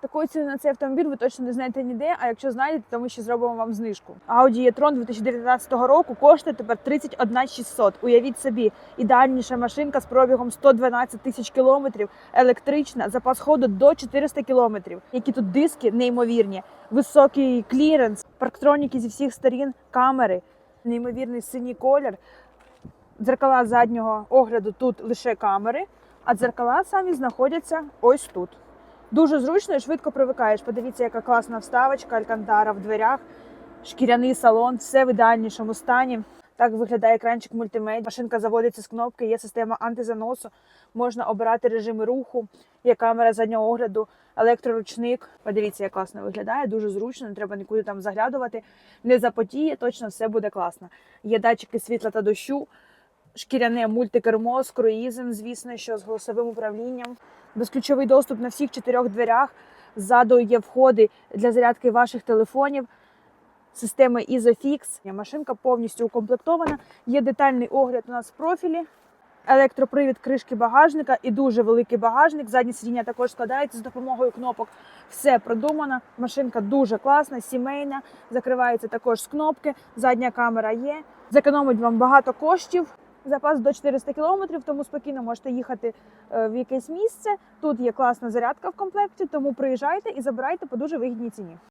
Такої ціни на цей автомобіль ви точно не знаєте ніде. А якщо знайдете, то ми ще зробимо вам знижку. Audi e-tron 2019 року коштує тепер 31 600. Уявіть собі, ідеальніша машинка з пробігом 112 тисяч кілометрів, електрична, запас ходу до 400 кілометрів. Які тут диски неймовірні, високий кліренс, парктроніки зі всіх сторін, камери, неймовірний синій колір. Дзеркала заднього огляду тут лише камери, а дзеркала самі знаходяться ось тут. Дуже зручно і швидко привикаєш. Подивіться, яка класна вставочка, алькантара в дверях, шкіряний салон, все в ідеальнішому стані. Так виглядає екранчик мультимедіа. Машинка заводиться з кнопки, є система антизаносу, можна обирати режими руху, є камера заднього огляду, електроручник. Подивіться, як класно виглядає, дуже зручно, не треба нікуди там заглядувати. Не запотіє, точно все буде класно. Є датчики світла та дощу, шкіряне мультикермо з круїзом, звісно, що з голосовим управлінням. Безключовий доступ на всіх чотирьох дверях. Ззаду є входи для зарядки ваших телефонів, системи Isofix. Машинка повністю укомплектована. Є детальний огляд у нас в профілі. Електропривід кришки багажника і дуже великий багажник. Задні сидіння також складаються з допомогою кнопок. Все продумано. Машинка дуже класна, сімейна. Закривається також з кнопки. Задня камера є. Зекономить вам багато коштів. Запас до 400 км, тому спокійно можете їхати е, в якесь місце. Тут є класна зарядка в комплекті, тому приїжджайте і забирайте по дуже вигідній ціні.